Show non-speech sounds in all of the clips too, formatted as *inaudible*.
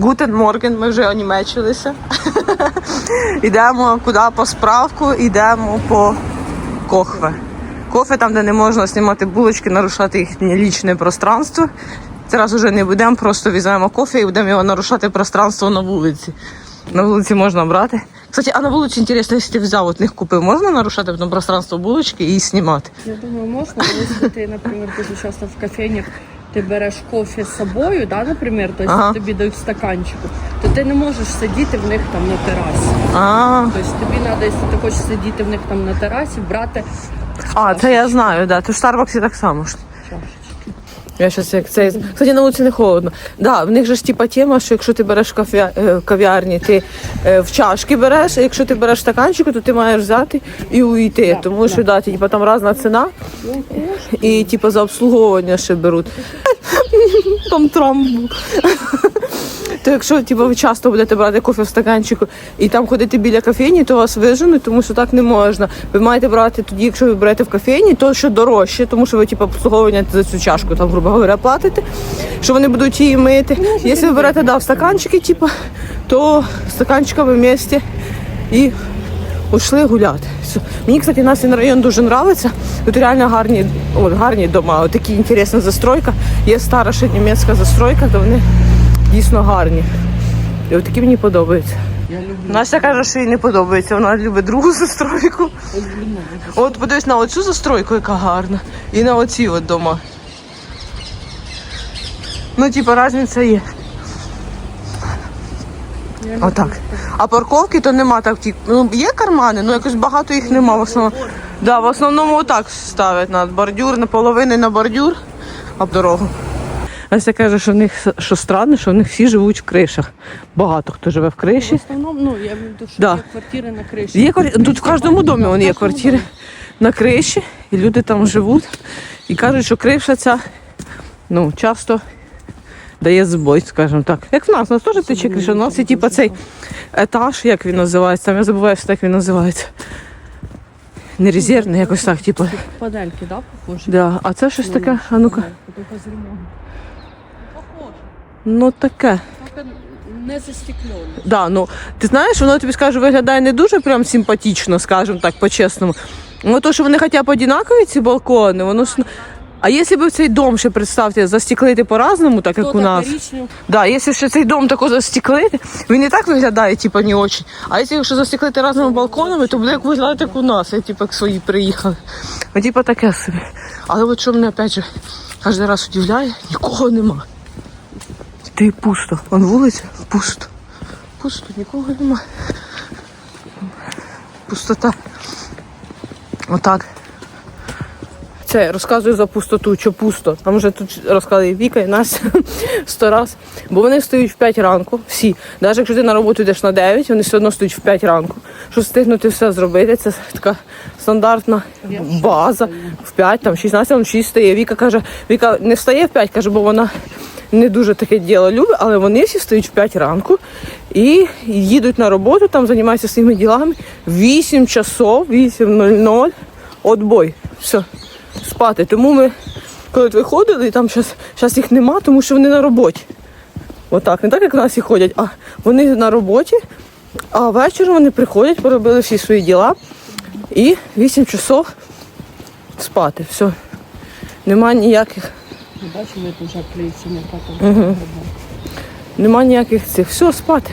Гутен Морген, ми вже онімечилися. *laughs* Йдемо куди по справку, йдемо по кохве. Кофе там, де не можна знімати булочки, нарушати їхнє лічне пространство. Зараз вже не будемо, просто візьмемо кофе і будемо його нарушати пространство на вулиці. На вулиці можна брати. Кстати, а на вулиці інтересно, якщо ти взяв от них купив, можна нарушати потім пространство булочки і знімати? Я думаю, можна, але ти, наприклад, дуже часто в кофейнях ти береш кофе з собою, да, наприклад, тобто Ага. тобі дають стаканчику, то ти не можеш сидіти в них там на терасі. А, Тобто тобі треба, якщо ти хочеш сидіти в них там на терасі, брати а це я знаю, да. То в Старбаксі так само. Я щас як це. Кстати, на вулиці не холодно. Да, в них же ж типа тема, що якщо ти береш в е, кав'ярні, ти е, в чашки береш, а якщо ти береш стаканчику, то ти маєш взяти і уйти. Тому що да, типа там різна ціна. І типа за обслуговування ще беруть. Там Трамп був. *laughs* То якщо типу, ви часто будете брати кофе в стаканчику і там ходити біля кофейні, то вас виженуть, тому що так не можна. Ви маєте брати тоді, якщо ви берете в кофейні, то що дорожче, тому що ви типу, обслуговування за цю чашку, там, грубо говоря, платите, що вони будуть її мити. Якщо ви берете да, в стаканчики, типу, то стаканчиками в місті і Ушли гуляти. Мені, кстати, нас район дуже подобається. Тут реально гарні, от, гарні дома. Такі інтересна застройка. Є стара ще німецька застройка, то вони дійсно гарні. І от такі мені подобаються. Я люблю. Настя каже, що їй не подобається. Вона любить другу *laughs* застройку. От подивись на оцю застройку, яка гарна. І на оці от дома. Ну, типа, різниця є. Отак. А парковки то нема так. ті- Ну, є кармани, ну якось багато їх нема. В основному, да, в основному отак ставлять на бордюр, наполовину на бордюр, а в дорогу. Настя каже, що в них що странно, що в них всі живуть в кришах. Багато хто живе в криші. В основному, ну, я маю в що Да. є квартири на криші. Є тут в кожному домі вони є квартири на криші, і люди там живуть. І кажуть, що криша ця ну, часто дає збой, скажімо так. Як в нас, у нас теж тече криша. У нас є типу, цей етаж, як він називається, там я забуваю, що так він називається. Не резервний, якось так, типу. Падельки, да, похожі? Да. А це щось таке, а ну-ка. Тільки з ремонтом. Похоже. Ну таке. Не застеклено. Да, ну ти знаєш, воно тобі скажу, виглядає не дуже прям симпатично, скажімо так, по-чесному. Ну то, що вони хоча б однакові, ці балкони, воно ж. А якщо б цей дом ще представте, застеклити по-разному, так як у нас. Да, якщо ще цей дом тако застеклити, він і так виглядає, типу, не очень. А якщо якщо застеклити різними балконами, то буде як виглядати як у нас, як типу, як свої приїхали. Ну, типу, таке собі. Але от що мене опять же кожен раз удивляє, нікого нема. Ти пусто. Вон вулиця, пусто. Пусто, нікого нема. Пустота. Отак. Це розказую за пустоту, що пусто. Там вже тут розказує Віка і Настя *laughs* сто раз. Бо вони встають в 5 ранку, всі. Навіть якщо ти на роботу йдеш на 9, вони все одно стоять в 5 ранку. Щоб встигнути все зробити, це така стандартна база. В 5, там 16, там 6 стає. Віка каже, Віка не встає в 5, каже, бо вона не дуже таке діло любить, але вони всі встають в 5 ранку і їдуть на роботу, там займаються своїми ділами. 8 часов, 8.00, отбой. Все спати. Тому ми, коли виходили, там зараз їх нема, тому що вони на роботі. Отак, не так, як нас і ходять, а вони на роботі, а ввечері вони приходять, поробили всі свої діла і 8 часов спати. Все. Нема ніяких, Бачили, тут вже клеїться не нема ніяких цих. Все, спати.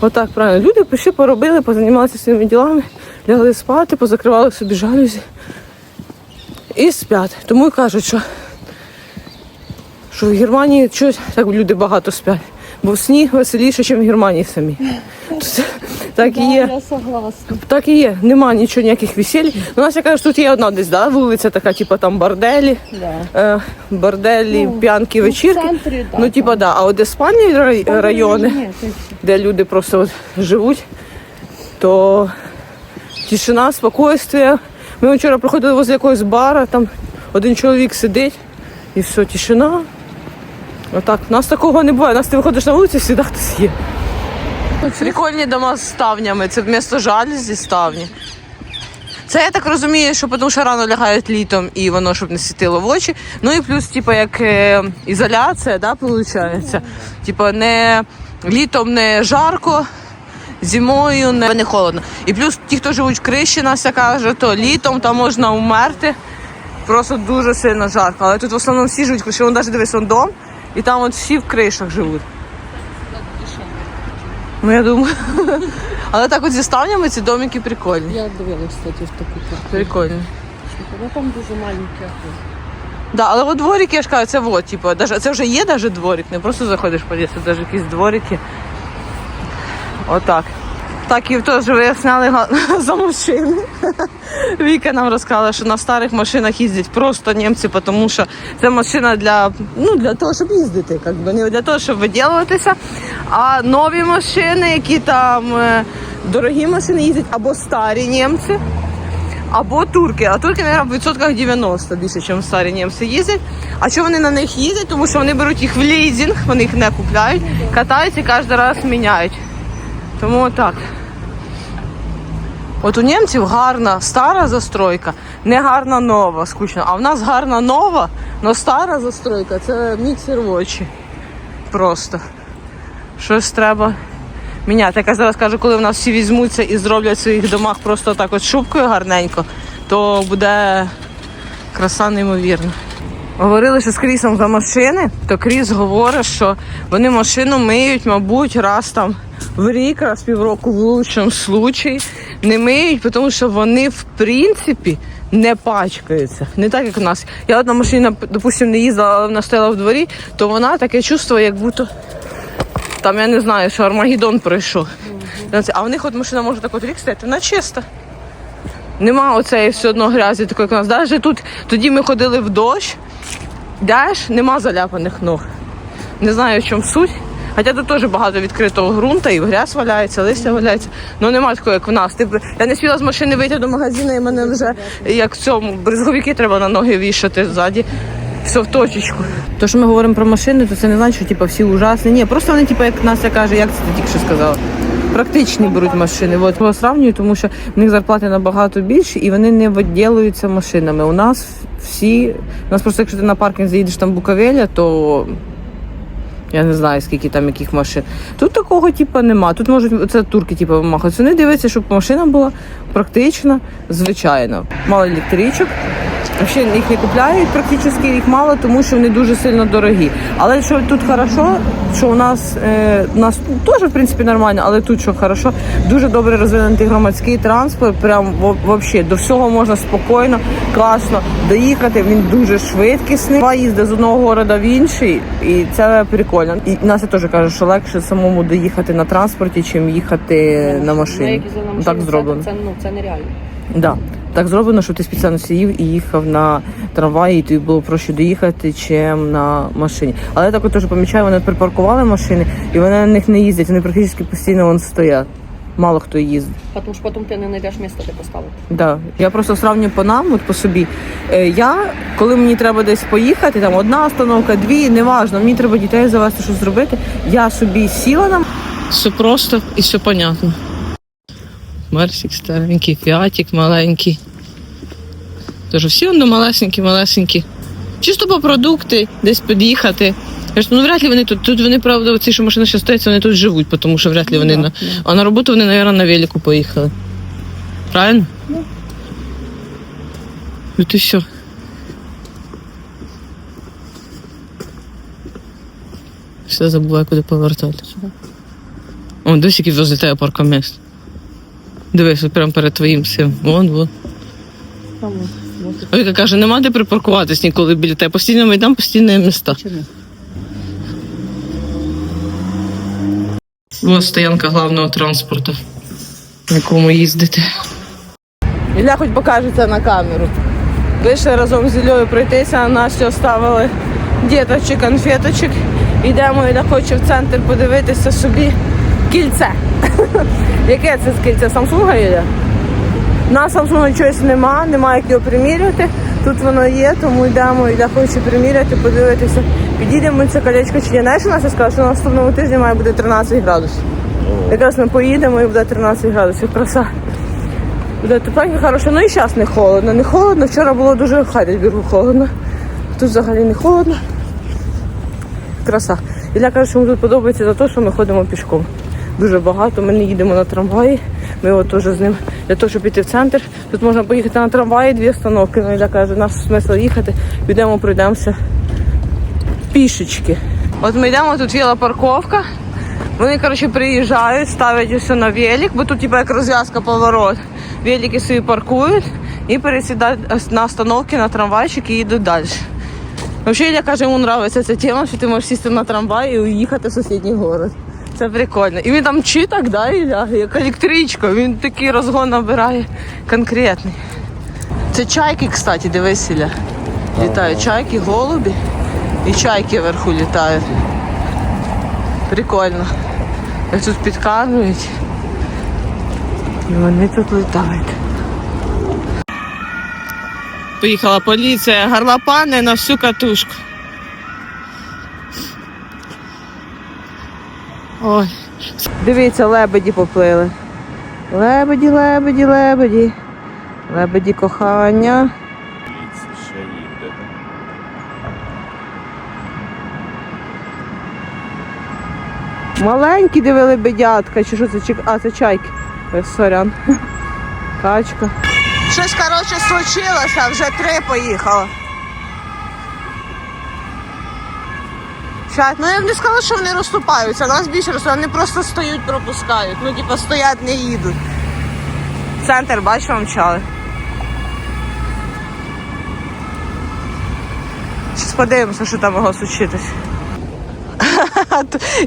Отак, правильно. Люди прийшли, поробили, позанімалися своїми ділами, лягли спати, позакривали собі жалюзі і сплять. Тому і кажуть, що, що в Германії щось так люди багато сплять. Бо в сні веселіше, ніж в Германії самі. Тут *laughs* Так і є. Я согласна. Так і є. Нема нічого ніяких весіль. У нас я кажу, тут є одна десь, да, вулиця така, типу там борделі, Да. е, борделі, п'янки, ну, в вечірки. центрі, да, ну, типу, да. А от де спальні рай- райони, Ні, це де люди просто от живуть, то тишина, спокійствие. Ми вчора проходили возле якогось бара, там один чоловік сидить і все, тишина. Отак. У нас такого не буває. У нас ти виходиш на вулицю, завжди хтось є. *laughs* Прикольні дома з ставнями. Це вмісто жалюзі ставні. Це я так розумію, що тому що рано лягають літом і воно щоб не світило в очі. Ну і плюс, типу, як е, ізоляція, да, виходить. Типу, не літом не жарко, зимою не, не холодно. І плюс ті, хто живуть в криші, Настя каже, то літом там можна умерти. Просто дуже сильно жарко. Але тут в основному всі живуть. Вон навіть дивись, вон дом, і там от всі в кришах живуть. Ну я думаю. *laughs* Але так от зі ставнями ці домики прикольні. Я дивилась, кстати, в таку картину. Прикольні. Вона там дуже маленькі окна. Да, але от дворики, я ж кажу, це вот, типу, даже, це вже є даже дворик, не просто заходиш під'їзд, це даже якісь дворики. Отак. Так і теж виясняли *laughs* за машини. Віка нам розказала, що на старих машинах їздять просто німці, тому що це машина для, ну, для того, щоб їздити, как би, не для того, щоб виділуватися. А нові машини, які там е, дорогі машини їздять, або старі німці, або турки. А турки, мабуть, в відсотках 90 більше, ніж старі німці їздять. А що вони на них їздять? Тому що вони беруть їх в лізинг, вони їх не купляють, катаються і кожен раз міняють. Тому отак. От у німців гарна стара застройка, не гарна нова, скучно. А в нас гарна нова, але стара застройка це міксер в очі. Просто. Щось треба міняти. Як я зараз кажу, коли в нас всі візьмуться і зроблять в своїх домах просто так от шубкою гарненько, то буде краса неймовірна. Говорили, що з Крісом за машини, то Кріс говорить, що вони машину миють, мабуть, раз там в рік, раз півроку в лучшому случаї. Не миють, тому що вони в принципі не пачкаються. Не так, як у нас. Я одна машина, допустимо, не їздила, але вона стояла в дворі, то вона таке чувство, як будто там я не знаю, що Армагеддон пройшов. А в них от машина може так от рік стояти, вона чиста. Нема оцеї все одно грязі, такої як у нас. Навіть тут тоді ми ходили в дощ, йдеш, нема заляпаних ног. Не знаю, в чому суть. Хоча тут теж багато відкритого ґрунту, і грязь валяється, листя валяється. Ну нема такого, як в нас. Ти, я не спіла з машини вийти до магазину, і мене вже як в цьому брезговики треба на ноги вішати ззаді. Все в точечку. То, що ми говоримо про машини, то це не значить, що типу, всі ужасні. Ні, просто вони, типу, як Настя каже, як це ти тільки що сказала. Практичні беруть машини. От сравнюю, тому що в них зарплати набагато більші і вони не виділюються машинами. У нас всі, у нас просто, якщо ти на паркінг заїдеш там Буковеля, то я не знаю, скільки там яких машин. Тут такого типу нема. Тут можуть це турки, типу, вимахати. Вони дивляться, щоб машина була практична, звичайна. Мало електричок. Взагалі їх не купляють практично їх мало, тому що вони дуже сильно дорогі. Але що тут хорошо, що у нас е, у нас теж в принципі нормально, але тут що хорошо, дуже добре розвинутий громадський транспорт. Прям взагалі до всього можна спокійно, класно доїхати. Він дуже швидкісний. Два їзди з одного міста в інший, і це прикольно. І Настя теж каже, що легше самому доїхати на транспорті, чим їхати на машині. На машині Так зроблено. Це, ну, це нереально. Да. Так зроблено, що ти спеціально сидів і їхав на трамваї, і тобі було проще доїхати, чим на машині. Але я також теж помічаю, вони припаркували машини, і вони на них не їздять, вони практично постійно вон стоять. Мало хто їздить. Тому що потім ти не знайдеш місце, де поставити. Да. Я просто сравнюю по нам, от по собі. Е, я, коли мені треба десь поїхати, там одна остановка, дві, неважно, мені треба дітей завести, щось зробити. Я собі сіла нам. Все просто і все понятно. Мерсик старенький, фіатик маленький. Тож всі вони малесенькі, малесенькі. Чисто по продукти, десь під'їхати. Ну вряд ли вони тут. Тут вони, правда, ці, що машина ще стоїть, вони тут живуть, тому що вряд ли вони да, на. да. А на роботу вони, мабуть, на велику поїхали. Правильно? Ну. От і все. Все забуваю, куди повертати. О, дивись, який возле тебе паркоміст. Дивись, от прямо перед твоїм цим. Вон, вон. Там, от, А Віка каже, нема де припаркуватись ніколи біля тебе. Постійно майдан, постійне міста. чому? Ось стоянка головного транспорту, на якому їздите. Ілля хоч покаже це на камеру. Вийшли разом з Іллею пройтися, Настю оставили діточок, конфеточок. Йдемо, Ілля хоче в центр подивитися собі кільце. *laughs* Яке це з кільця? Самсунга Ілля? На Самсунга чогось нема, немає як його приміряти. Тут воно є, тому йдемо, Ілля хоче приміряти, подивитися. Підійдемо це колечко чи ні. Знаєш, Настя сказала, що на наступному тижні має бути 13 градусів. Якраз ми поїдемо і буде 13 градусів. Краса. Буде тепленько, хороше. Ну і зараз не холодно. Не холодно. Вчора було дуже в Хайдельбергу холодно. Тут взагалі не холодно. Краса. Ілля каже, що йому тут подобається за те, що ми ходимо пішком. Дуже багато. Ми не їдемо на трамваї. Ми от теж з ним для того, щоб піти в центр. Тут можна поїхати на трамваї, дві остановки. Ну, Ілля каже, наш смисл їхати. Підемо, пройдемося пішечки. От ми йдемо, тут є парковка. Вони, коротше, приїжджають, ставлять усе на велик, бо тут типу, як розв'язка поворот. Велики собі паркують і пересідають на остановки на трамвайчик і їдуть далі. Взагалі, Ілля каже, йому подобається ця тема, що ти можеш сісти на трамвай і уїхати в сусідній город. Це прикольно. І він там чи так, да, Ілля, як електричка. Він такий розгон набирає конкретний. Це чайки, кстати, дивись, Ілля. Літають чайки, голубі і чайки вверху літають. Прикольно. Як тут підказують. І вони тут літають. Поїхала поліція, горлопани на всю катушку. Ой. Дивіться, лебеді поплили. Лебеді, лебеді, лебеді. Лебеді кохання. ще їде. Маленькі диви лебедятка, чи що це чек- А, це чайки. Ой, сорян. *laughs* Качка. Щось, коротше, случилося, вже три поїхало. Щас, ну я б не сказала, що вони розступаються, нас більше розступаються, вони просто стоять, пропускають. Ну, типа, стоять, не їдуть. Центр, бачу, вам мчали. Сподивимося, подивимося, що там могло случитись.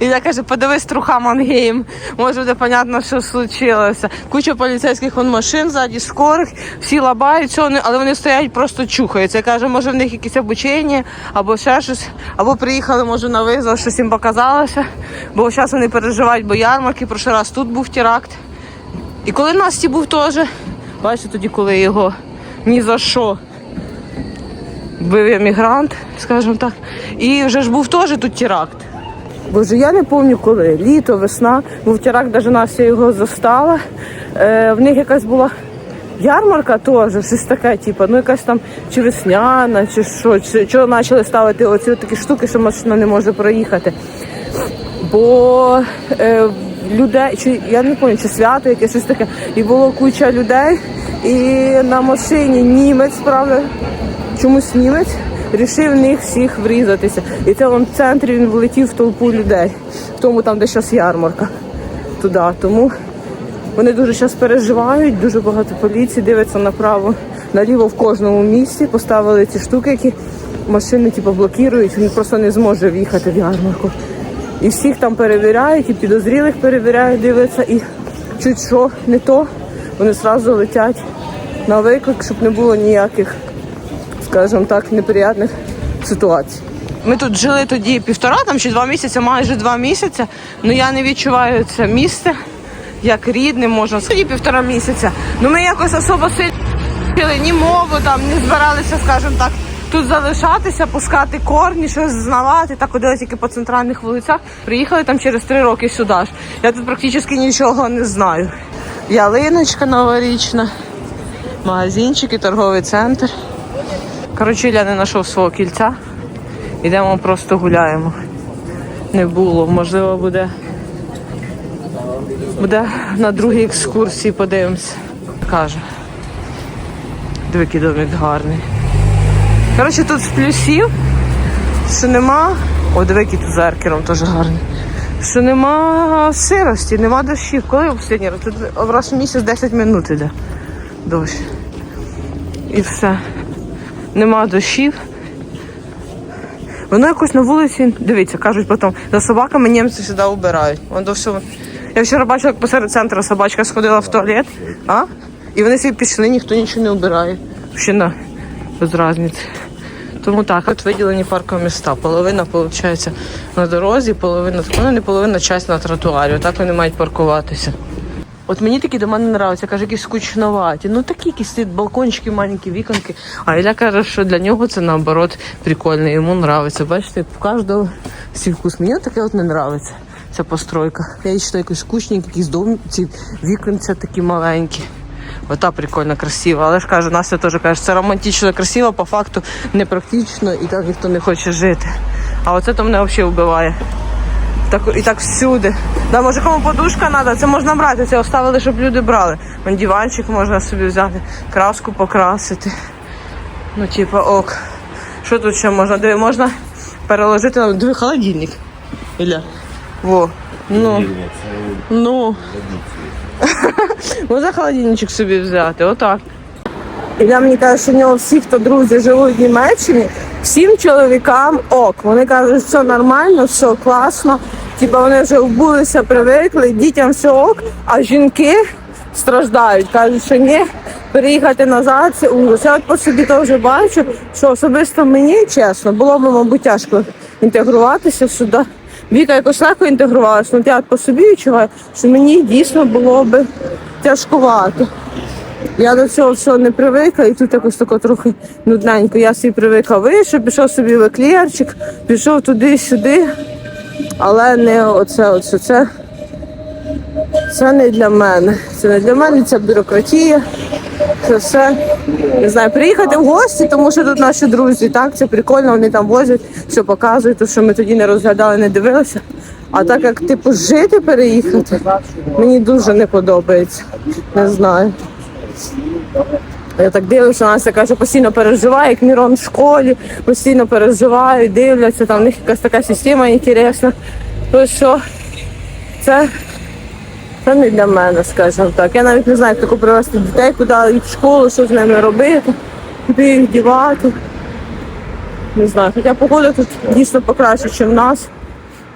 І я каже, подивись труха мангейм. Може буде понятно, що случилося. Куча поліцейських вон машин ззаді, скорих, всі лабають, все, вони- але вони стоять, просто чухаються. Я каже, може в них якісь обучення, або ще щось, або приїхали, може, на визов, щось їм показалося. Бо зараз вони переживають, бо ярмарки, прошлий раз тут був теракт. І коли Насті був теж, бачите, тоді, коли його ні за що бив емігрант, скажімо так. І вже ж був теж тут теракт. Боже, я не пам'ятаю коли. Літо, весна. Був теракт, навіть Настя його застала. Е, в них якась була ярмарка теж, щось таке, типу, ну якась там чи весняна, чи що, чи чого почали ставити оці такі штуки, що машина не може проїхати. Бо е, людей, чи я не пам'ятаю, чи свято якесь щось таке, і було куча людей, і на машині німець, правда, чомусь німець рішив в них всіх врізатися. І це в центрі він влетів в толпу людей, в тому там, де зараз ярмарка. Туди. Тому вони дуже зараз переживають, дуже багато поліції дивиться направо, наліво в кожному місці. Поставили ці штуки, які машини типу, блокують, він просто не зможе в'їхати в ярмарку. І всіх там перевіряють, і підозрілих перевіряють, дивляться, і чуть що не то, вони одразу летять на виклик, щоб не було ніяких, скажімо так, неприятних ситуацій. Ми тут жили тоді півтора там чи два місяці, майже два місяці. Ну я не відчуваю це місце як рідне, можна сказати, півтора місяця. Ну ми якось особо сильно ні мову, там не збиралися, скажімо так, тут залишатися, пускати корні, щось знавати. Так ходили тільки по центральних вулицях. Приїхали там через три роки сюди ж. Я тут практично нічого не знаю. Ялиночка новорічна, магазинчики, торговий центр. Коротше, я не знайшов свого кільця. Йдемо просто гуляємо. Не було. Можливо, буде. Буде на другій екскурсії, подивимось. Каже. Який домик гарний. Коротше, тут з плюсів, що нема. О, диви, тут з еркером теж гарний. Що нема сирості, нема дощів. Коли останній раз? Тут раз в місяць 10 минут іде дощ. І все. Нема дощів. Воно якось на вулиці, дивіться, кажуть потім, за собаками німці сюди убирають. Вон до всього. Я вчора бачила, як посеред центру собачка сходила в туалет, а? і вони собі пішли, ніхто нічого не убирає. Ще на без різниці. Тому так, от виділені паркові міста. Половина, виходить, на дорозі, половина, ну не половина, часть на тротуарі. Отак вони мають паркуватися. От мені такі дома не нравляться, каже, якісь скучноваті. Ну такі якісь балкончики, маленькі віконки. А Ілля каже, що для нього це наоборот прикольно, йому нравиться. Бачите, у кожного свій вкус. Мені таке от не нравиться. Ця постройка. Я її читаю якось скучні, якісь дом, ці віконця такі маленькі. Ота прикольно красива. Але ж каже, Настя теж каже, це романтично красиво, по факту непрактично і так ніхто не хоче жити. А оце то мене взагалі вбиває. Так, і так всюди. Да, може кому подушка треба, це можна брати. Це оставили, щоб люди брали. Вон диванчик можна собі взяти, краску покрасити. Ну, типа, ок. Що тут ще можна? Диви, можна переложити на диви холодильник. Ілля. Во. Ну. Ну. *laughs* Можна холодильничок собі взяти, отак. Ілля мені каже, що в нього всі, хто друзі живуть в Німеччині, всім чоловікам ок. Вони кажуть, все нормально, все класно. Типа вони вже вбулися, привикли, дітям все ок, а жінки страждають. Кажуть, що ні, переїхати назад це ужас. Я от по собі теж бачу, що особисто мені, чесно, було б, мабуть, тяжко інтегруватися сюди. Віка якось легко інтегрувалася, але я от по собі відчуваю, що мені дійсно було би тяжкувато. Я до цього всього не привикла, і тут якось тако трохи нудненько. Я собі привикла вийшов, пішов собі в еклерчик, пішов туди-сюди. Але не оце, оце, це, це не для мене. Це не для мене, це бюрократія. Це все. Не знаю, приїхати в гості, тому що тут наші друзі, так, це прикольно, вони там возять, все показують, то що ми тоді не розглядали, не дивилися. А так як типу жити переїхати, мені дуже не подобається. Не знаю. Я так дивлюся, Настя каже, постійно переживає, як Мірон в школі, постійно переживають, дивляться, там в них якась така система інтересна. То що це, це не для мене, скажімо так. Я навіть не знаю, як таку привезти дітей, куди їх в школу, що з ними робити, куди їх дівати. Не знаю. Хоча погода тут дійсно покраще, ніж в нас.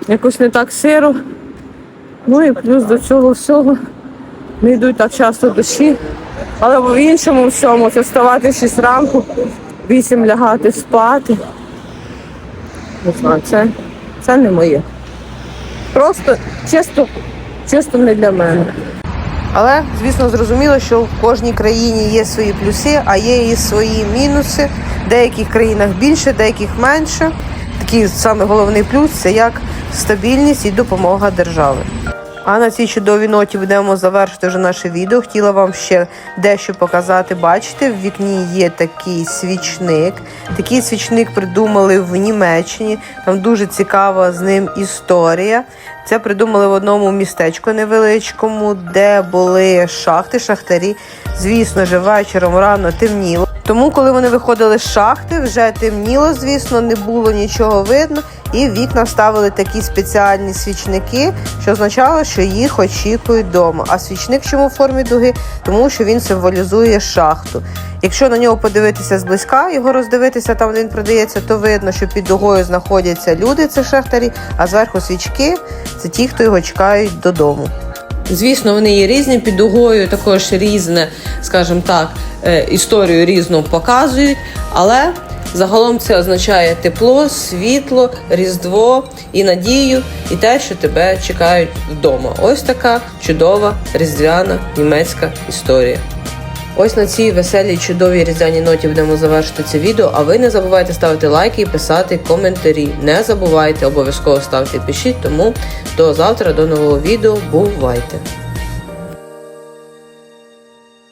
Якось не так сиро. Ну і плюс до цього всього не йдуть так часто дощі. Але в іншому всьому це вставати 6 ранку, 8 лягати спати. Не знаю, це, це не моє. Просто чисто, чисто не для мене. Але, звісно, зрозуміло, що в кожній країні є свої плюси, а є і свої мінуси. В деяких країнах більше, в деяких менше. Такий саме головний плюс це як стабільність і допомога держави. А на цій чудовій ноті будемо завершити вже наше відео. Хотіла вам ще дещо показати. Бачите, в вікні є такий свічник. Такий свічник придумали в Німеччині. Там дуже цікава з ним історія. Це придумали в одному містечку невеличкому, де були шахти, шахтарі. Звісно ж, вечором рано темніло. Тому, коли вони виходили з шахти, вже темніло, звісно, не було нічого видно, і в вікна ставили такі спеціальні свічники, що означало, що їх очікують вдома. А свічник чому в формі дуги? Тому що він символізує шахту. Якщо на нього подивитися зблизька, його роздивитися там, де він продається, то видно, що під дугою знаходяться люди, це шахтарі, а зверху свічки це ті, хто його чекають додому. Звісно, вони є різні під дугою, також різне, скажімо так, е, історію різну показують, але загалом це означає тепло, світло, різдво і надію, і те, що тебе чекають вдома. Ось така чудова різдвяна німецька історія. Ось на цій веселій чудовій різдвяній ноті будемо завершити це відео. А ви не забувайте ставити лайки і писати коментарі. Не забувайте обов'язково ставте, пишіть. Тому до завтра, до нового відео. Бувайте!